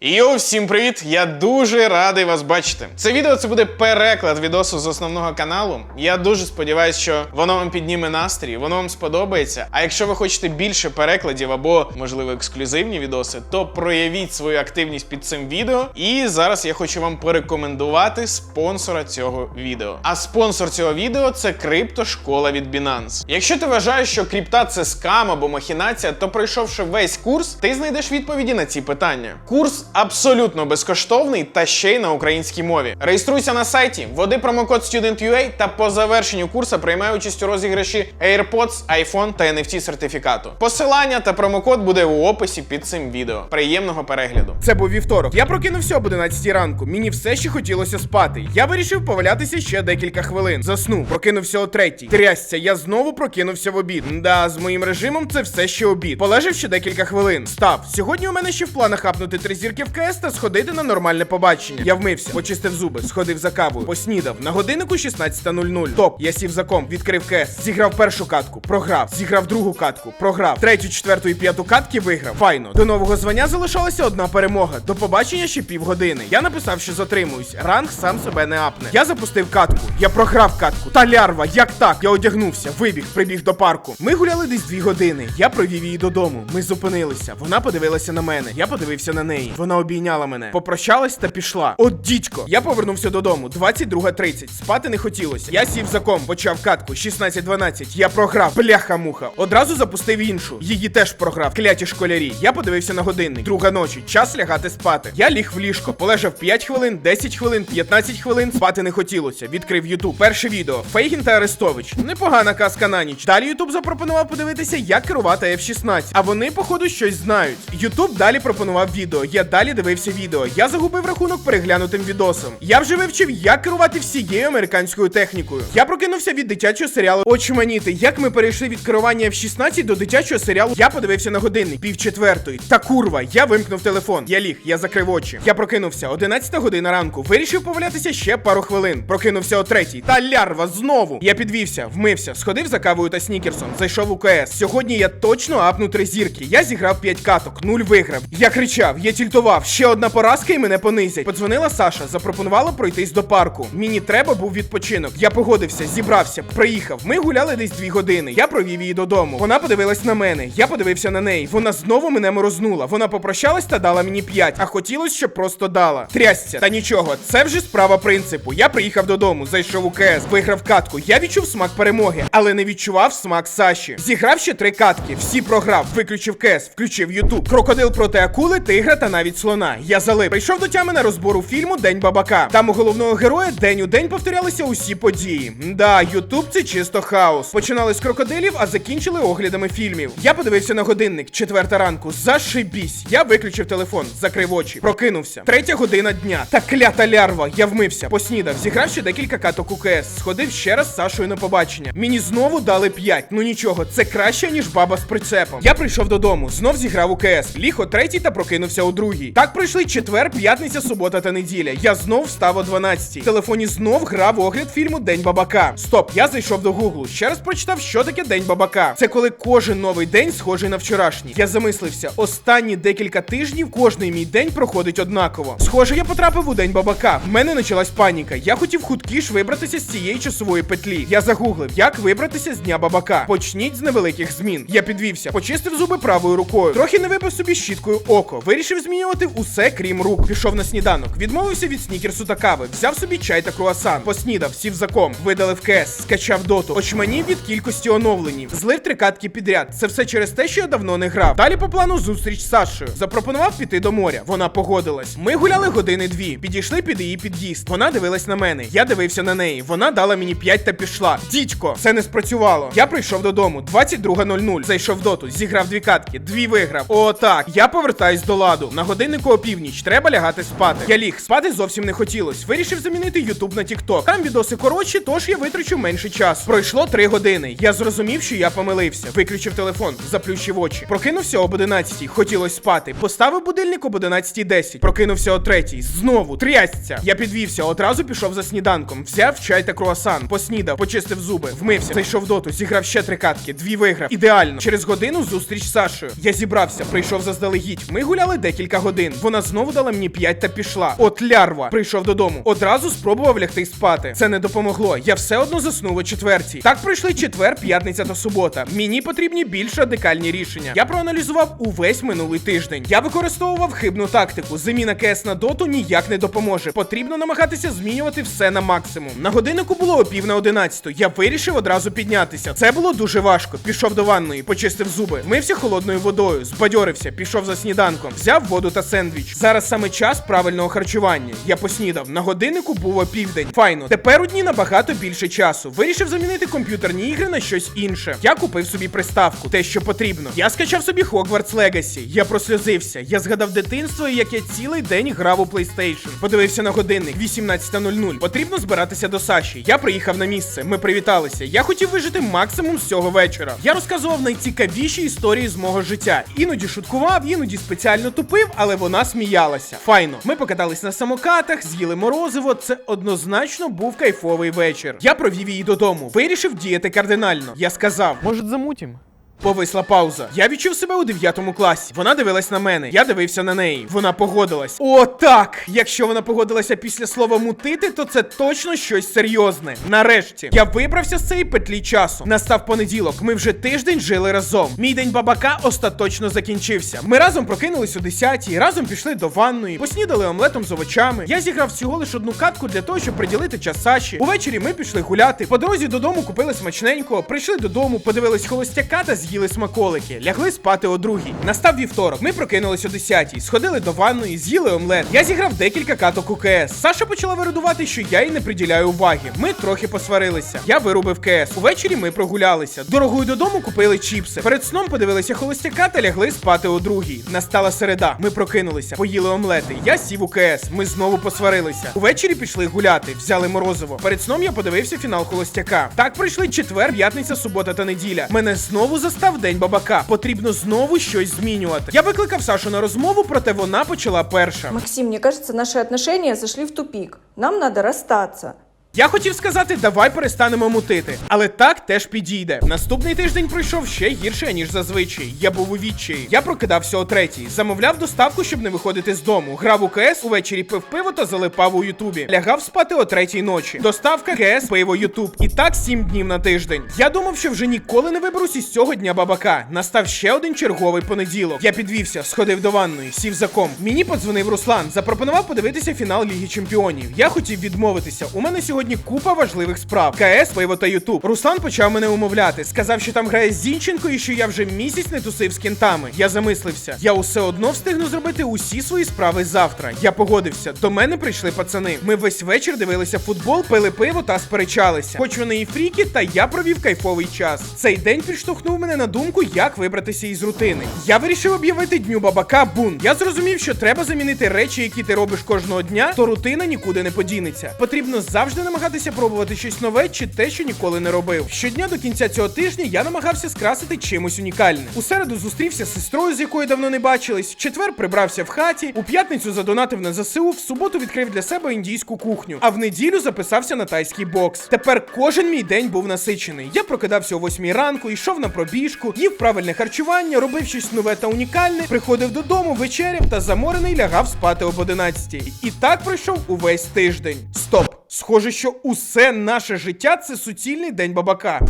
Йоу, всім привіт! Я дуже радий вас бачити. Це відео це буде переклад відосу з основного каналу. Я дуже сподіваюся, що воно вам підніме настрій, воно вам сподобається. А якщо ви хочете більше перекладів або, можливо, ексклюзивні відоси, то проявіть свою активність під цим відео. І зараз я хочу вам порекомендувати спонсора цього відео. А спонсор цього відео це криптошкола від Binance. Якщо ти вважаєш, що крипта це скам або махінація, то пройшовши весь курс, ти знайдеш відповіді на ці питання. Курс абсолютно безкоштовний та ще й на українській мові. Реєструйся на сайті, вводи промокод STUDENT.UA та по завершенню курсу приймай участь у розіграші AirPods, iPhone та NFT сертифікату. Посилання та промокод буде у описі під цим відео. Приємного перегляду. Це був вівторок. Я прокинувся об 11 ранку. Мені все ще хотілося спати. Я вирішив повалятися ще декілька хвилин. Заснув, прокинувся о третій. Трясся, я знову прокинувся в обід. Да, з моїм режимом це все ще обід. Полежав ще декілька хвилин. Став. Сьогодні у мене ще в планах хапнути три зірки в КС та сходити на нормальне побачення. Я вмився, почистив зуби, сходив за кавою, поснідав. На годиннику 16.00. Топ, я сів за комп, відкрив КС, зіграв першу катку, програв, зіграв другу катку, програв, третю, четверту і п'яту катки виграв. Файно. До нового звання залишалася одна перемога. До побачення ще півгодини. Я написав, що затримуюсь. Ранг сам себе не апне. Я запустив катку. Я програв катку. Та лярва, як так? Я одягнувся, вибіг, прибіг до парку. Ми гуляли десь дві години. Я провів її додому. Ми зупинилися. Вона подивилася на мене. Я подивився на неї. Вона обійняла мене. Попрощалась та пішла. От дідько. Я повернувся додому. 22.30. Спати не хотілося. Я сів за ком, почав катку. 16.12. Я програв. Бляха-муха. Одразу запустив іншу. Її теж програв. Кляті школярі. Я подивився на годинник. Друга ночі. Час лягати спати. Я ліг в ліжко. Полежав 5 хвилин, 10 хвилин, 15 хвилин. Спати не хотілося. Відкрив Ютуб. Перше відео. Фейгін та Арестович. Непогана казка на ніч. Далі Ютуб запропонував подивитися, як керувати F16. А вони, походу, щось знають. Ютуб далі пропонував відео. Я далі дивився відео. Я загубив рахунок переглянутим відосом. Я вже вивчив, як керувати всією американською технікою. Я прокинувся від дитячого серіалу Очманіти. Як ми перейшли від керування F16 до дитячого серіалу, я подивився на годинник, пів четвертої. Та курва, я вимкнув телефон. Я ліг, я закрив очі. Я прокинувся 11 година ранку. Вирішив повалятися ще пару хвилин. Прокинувся о третій. Та лярва знову. Я підвівся, вмився, сходив за кавою та снікерсом. Зайшов у КС. Сьогодні я точно апну три зірки. Я зіграв 5 каток, нуль виграв. Я кричав, я тільтував. Ще одна поразка і мене понизять. Подзвонила Саша, запропонувала пройтись до парку. Мені треба був відпочинок. Я погодився, зібрався, приїхав. Ми гуляли десь дві години. Я провів її додому. Вона подивилась на мене. Я подивився на неї. Вона знову мене морознула. Вона попрощалась та дала мені 5, а хотілось, щоб просто дала. Трясся. Та нічого, це вже справа принципу. Я приїхав додому, зайшов у КС, виграв катку. Я відчув смак перемоги, але не відчував смак Саші. Зіграв ще три катки, всі програв, виключив КС, включив Ютуб. Крокодил проти акули, тигра та навіть слона. Я залип. Прийшов до тями на розбору фільму День бабака. Там у головного героя день у день повторялися усі події. Да, Ютуб це чисто хаос. Починали з крокодилів, а закінчили оглядами фільмів. Я подивився на годинник, четверта ранку. Зашибісь. Я виключив телефон, закрив очі, прокинувся. Третя година дня. Та клята лярва. Я вмився, поснідав, зіграв ще декілька каток у КС. Сходив ще раз з Сашою на побачення. Мені знову дали 5. Ну нічого, це краще, ніж баба з прицепом. Я прийшов додому, знов зіграв у КС. Ліг о третій та прокинувся о другій. Так пройшли четвер, п'ятниця, субота та неділя. Я знов встав о 12. В телефоні знов грав огляд фільму День бабака. Стоп, я зайшов до Гуглу. Ще раз прочитав, що таке День бабака. Це коли кожен новий день схожий на вчорашній. Я замислився, останні декілька тижнів кожний мій день проходить однаково. Схоже, я потрапив у день бабака. В мене почалась паніка. Я хотів хуткіш вибратися з цієї часової петлі. Я загуглив, як вибратися з дня бабака. Почніть з невеликих змін. Я підвівся, почистив зуби правою рукою. Трохи не випив собі щіткою око. Вирішив змінювати усе, крім рук. Пішов на сніданок. Відмовився від снікерсу та кави. Взяв собі чай та круасан. Поснідав, сів за ком, видалив КС, скачав доту. Очманів від кількості оновленів. Злив три катки підряд. Це все через те, що я давно не грав. Далі по плану зустріч з Сашою. Запропонував піти до моря. Вона погодилась. Ми гуляли години дві. Підійшли під її під'їзд. Вона дивилась на мене. Я дивився на неї. Вона дала мені 5 та пішла. Дідько, це не спрацювало. Я прийшов додому. 22.00. Зайшов в доту, зіграв дві катки, дві виграв. О, так. Я повертаюсь до ладу. На годиннику опівніч. Треба лягати спати. Я ліг. Спати зовсім не хотілось. Вирішив замінити Ютуб на TikTok. Там відоси коротші, тож я витрачу менше часу. Пройшло 3 години. Я зрозумів, що я помилився. Виключив телефон, заплющив очі. Прокинувся об 11. Хотілось спати. Поставив будильник об 11.10. Прокинувся о 3. Знову трясця. Я підвівся, одразу пішов за сніданком. Взяв чай та круасан. Поснідав, почистив зуби, вмився, зайшов доту, зіграв ще три катки, дві виграв. Ідеально. Через годину зустріч з Сашою. Я зібрався, прийшов заздалегідь. Ми гуляли декілька годин. Годин. Вона знову дала мені 5 та пішла. От лярва. Прийшов додому. Одразу спробував лягти спати. Це не допомогло. Я все одно заснув о четвертій. Так пройшли четвер, п'ятниця та субота. Мені потрібні більш радикальні рішення. Я проаналізував увесь минулий тиждень. Я використовував хибну тактику. Заміна КС на доту ніяк не допоможе. Потрібно намагатися змінювати все на максимум. На годиннику було о пів на одинадцяту. Я вирішив одразу піднятися. Це було дуже важко. Пішов до ванної, почистив зуби, мився холодною водою, збадьорився, пішов за сніданком, взяв воду та сендвіч. Зараз саме час правильного харчування. Я поснідав. На годиннику був опівдень. Файно. Тепер у дні набагато більше часу. Вирішив замінити комп'ютерні ігри на щось інше. Я купив собі приставку, те, що потрібно. Я скачав собі Hogwarts Legacy. Я просльозився. Я згадав дитинство, і як я цілий день грав у PlayStation. Подивився на годинник 18.00. Потрібно збиратися до Саші. Я приїхав на місце. Ми привіталися. Я хотів вижити максимум з цього вечора. Я розказував найцікавіші історії з мого життя. Іноді шуткував, іноді спеціально тупив, але вона сміялася. Файно. Ми покатались на самокатах, з'їли морозиво. Це однозначно був кайфовий вечір. Я провів її додому. Вирішив діяти кардинально. Я сказав: Може, замутім? Повисла пауза. Я відчув себе у 9 класі. Вона дивилась на мене. Я дивився на неї. Вона погодилась. О, так! Якщо вона погодилася після слова мутити, то це точно щось серйозне. Нарешті я вибрався з цієї петлі часу. Настав понеділок. Ми вже тиждень жили разом. Мій день бабака остаточно закінчився. Ми разом прокинулись о 10-й, разом пішли до ванної, поснідали омлетом з овочами. Я зіграв всього лиш одну катку для того, щоб приділити час Саші. Увечері ми пішли гуляти. По дорозі додому купили смачненького, прийшли додому, подивились холостяка та з'їли смаколики. Лягли спати о другій. Настав вівторок. Ми прокинулись о 10 сходили до ванної, з'їли омлет. Я зіграв декілька каток у КС. Саша почала вирадувати, що я їй не приділяю уваги. Ми трохи посварилися. Я вирубив КС. Увечері ми прогулялися. Дорогою додому купили чіпси. Перед сном подивилися холостяка та лягли спати о другій. Настала середа. Ми прокинулися, поїли омлети. Я сів у КС. Ми знову посварилися. Увечері пішли гуляти, взяли морозиво. Перед сном я подивився фінал холостяка. Так пройшли четвер, п'ятниця, субота та неділя. Мене знову застав день бабака. Потрібно знову щось змінювати. Я викликав Сашу на розмову, проте вона почала перша. Максим, мне кажется, наши отношения зашли в тупик. Нам надо расстаться. Я хотів сказати, давай перестанемо мутити, але так теж підійде. Наступний тиждень пройшов ще гірше, ніж зазвичай. Я був у відчаї. Я прокидався о третій, замовляв доставку, щоб не виходити з дому. Грав у КС, увечері пив пиво та залипав у Ютубі. Лягав спати о третій ночі. Доставка КС, пиво, Ютуб. І так сім днів на тиждень. Я думав, що вже ніколи не виберусь із цього дня бабака. Настав ще один черговий понеділок. Я підвівся, сходив до ванної, сів за ком. Мені подзвонив Руслан, запропонував подивитися фінал Ліги Чемпіонів. Я хотів відмовитися. У мене сьогодні купа важливих справ. КС, Пиво та Ютуб. Руслан почав мене умовляти. Сказав, що там грає Зінченко і що я вже місяць не тусив з кінтами. Я замислився. Я усе одно встигну зробити усі свої справи завтра. Я погодився. До мене прийшли пацани. Ми весь вечір дивилися футбол, пили пиво та сперечалися. Хоч вони і фріки, та я провів кайфовий час. Цей день підштовхнув мене на думку, як вибратися із рутини. Я вирішив об'явити дню бабака бун. Я зрозумів, що треба замінити речі, які ти робиш кожного дня, то рутина нікуди не подінеться. Потрібно завжди намагатися пробувати щось нове чи те, що ніколи не робив. Щодня до кінця цього тижня я намагався скрасити чимось унікальним. У середу зустрівся з сестрою, з якою давно не бачились. В четвер прибрався в хаті. У п'ятницю задонатив на ЗСУ. В суботу відкрив для себе індійську кухню. А в неділю записався на тайський бокс. Тепер кожен мій день був насичений. Я прокидався о 8 ранку, йшов на пробіжку, їв правильне харчування, робив щось нове та унікальне, приходив додому, вечеряв та заморений лягав спати об 11. І так пройшов увесь тиждень. Стоп! Схоже, що усе наше життя це суцільний день бабака.